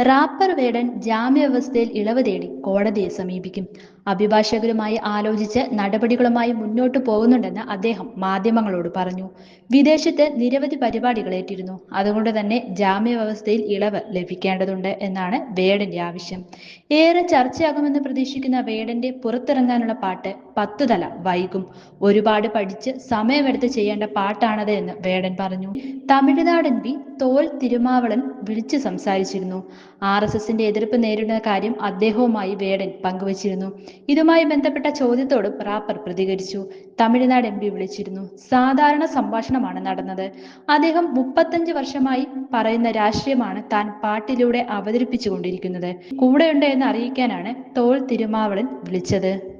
Wrapper വേടൻ ജാമ്യവ്യവസ്ഥയിൽ ഇളവ് തേടി കോടതിയെ സമീപിക്കും. അഭിഭാഷകരുമായി ആലോചിച്ച് നടപടികളുമായി മുന്നോട്ടു പോകുന്നുണ്ടെന്ന് അദ്ദേഹം മാധ്യമങ്ങളോട് പറഞ്ഞു. വിദേശത്ത് നിരവധി പരിപാടികൾ ഏറ്റിരുന്നു. അതുകൊണ്ട് തന്നെ ജാമ്യ വ്യവസ്ഥയിൽ ഇളവ് ലഭിക്കേണ്ടതുണ്ട് എന്നാണ് വേടന്റെ ആവശ്യം. ഏറെ ചർച്ചയാകുമെന്ന് പ്രതീക്ഷിക്കുന്ന വേടന്റെ പുറത്തിറങ്ങാനുള്ള പാട്ട് പത്തു തല വൈകും. ഒരുപാട് പഠിച്ച് സമയമെടുത്ത് ചെയ്യേണ്ട പാട്ടാണത് എന്ന് വേടൻ പറഞ്ഞു. തമിഴ്നാടൻ ബി തോൽ തിരുമാവളൻ വിളിച്ചു സംസാരിച്ചിരുന്നു. ആർ എസ് എസിന്റെ എതിർപ്പ് നേരിടുന്ന കാര്യം അദ്ദേഹവുമായി വേടൻ പങ്കുവച്ചിരുന്നു. ഇതുമായി ബന്ധപ്പെട്ട ചോദ്യത്തോട് റാപ്പർ പ്രതികരിച്ചു. തമിഴ്നാട് എം വിളിച്ചിരുന്നു. സാധാരണ സംഭാഷണമാണ് നടന്നത്. അദ്ദേഹം മുപ്പത്തഞ്ച് വർഷമായി പറയുന്ന രാഷ്ട്രീയമാണ് താൻ പാട്ടിലൂടെ അവതരിപ്പിച്ചുകൊണ്ടിരിക്കുന്നത്. കൂടെയുണ്ട് എന്ന് അറിയിക്കാനാണ് തോൾ തിരുമാവളൻ വിളിച്ചത്.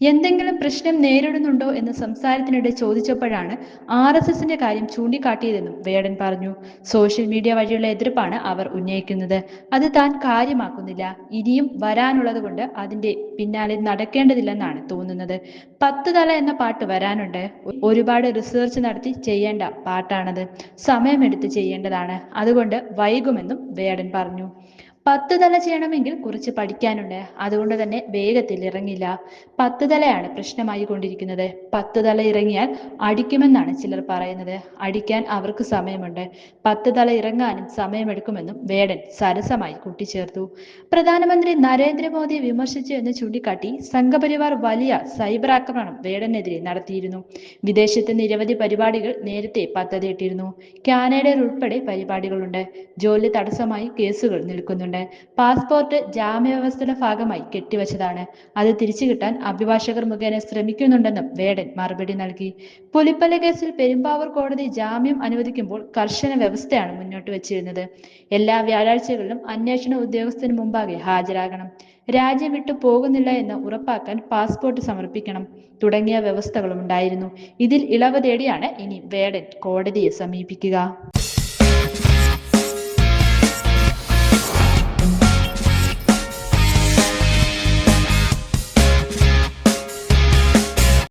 എന്തെങ്കിലും പ്രശ്നം നേരിടുന്നുണ്ടോ എന്ന് സംസാരത്തിനിടെ ചോദിച്ചപ്പോഴാണ് ആർ എസ് എസിന്റെ കാര്യം ചൂണ്ടിക്കാട്ടിയതെന്നും വേടൻ പറഞ്ഞു. സോഷ്യൽ മീഡിയ വഴിയുള്ള എതിർപ്പാണ് അവർ ഉന്നയിക്കുന്നത്. അത് താൻ കാര്യമാക്കുന്നില്ല. ഇനിയും വരാനുള്ളത് കൊണ്ട് അതിന്റെ പിന്നാലെ നടക്കേണ്ടതില്ലെന്നാണ് തോന്നുന്നത്. പത്ത് തല എന്ന പാട്ട് വരാനുണ്ട്. ഒരുപാട് റിസർച്ച് നടത്തി ചെയ്യേണ്ട പാട്ടാണത്. സമയമെടുത്ത് ചെയ്യേണ്ടതാണ്. അതുകൊണ്ട് വൈകുമെന്നും വേടൻ പറഞ്ഞു. പത്ത് തല ചെയ്യണമെങ്കിൽ കുറച്ച് പഠിക്കാനുണ്ട്. അതുകൊണ്ട് തന്നെ വേഗത്തിൽ ഇറങ്ങില്ല. പത്ത് തലയാണ് പ്രശ്നമായി കൊണ്ടിരിക്കുന്നത്. പത്ത് തല ഇറങ്ങിയാൽ അടിക്കുമെന്നാണ് ചിലർ പറയുന്നത്. അടിക്കാൻ അവർക്ക് സമയമുണ്ട്. പത്ത് തല ഇറങ്ങാനും സമയമെടുക്കുമെന്നും വേടൻ സരസമായി കൂട്ടിച്ചേർത്തു. പ്രധാനമന്ത്രി നരേന്ദ്രമോദിയെ വിമർശിച്ചു എന്ന് ചൂണ്ടിക്കാട്ടി സംഘപരിവാർ വലിയ സൈബർ ആക്രമണം വേടനെതിരെ നടത്തിയിരുന്നു. വിദേശത്ത് നിരവധി പരിപാടികൾ നേരത്തെ പദ്ധതിയിട്ടിരുന്നു. കാനഡയിൽ ഉൾപ്പെടെ പരിപാടികളുണ്ട്. ജോലി തടസ്സമായി കേസുകൾ നിൽക്കുന്നുണ്ട്. പാസ്പോർട്ട് ജാമ്യവ്യവസ്ഥയുടെ ഭാഗമായി കെട്ടിവച്ചതാണ്. അത് തിരിച്ചു കിട്ടാൻ അഭിഭാഷകർ മുഖേന ശ്രമിക്കുന്നുണ്ടെന്നും വേടൻ മറുപടി നൽകി. പുലിപ്പല കേസിൽ പെരുമ്പാവൂർ കോടതി ജാമ്യം അനുവദിക്കുമ്പോൾ കർശന വ്യവസ്ഥയാണ് മുന്നോട്ട് വെച്ചിരുന്നത്. എല്ലാ വ്യാഴാഴ്ചകളിലും അന്വേഷണ ഉദ്യോഗസ്ഥന് മുമ്പാകെ ഹാജരാകണം. രാജ്യം വിട്ടു പോകുന്നില്ല എന്ന് ഉറപ്പാക്കാൻ പാസ്പോർട്ട് സമർപ്പിക്കണം. തുടങ്ങിയ വ്യവസ്ഥകളും ഉണ്ടായിരുന്നു ഇതിൽ ഇളവ് തേടിയാണ് ഇനി വേടൻ കോടതിയെ സമീപിക്കുക.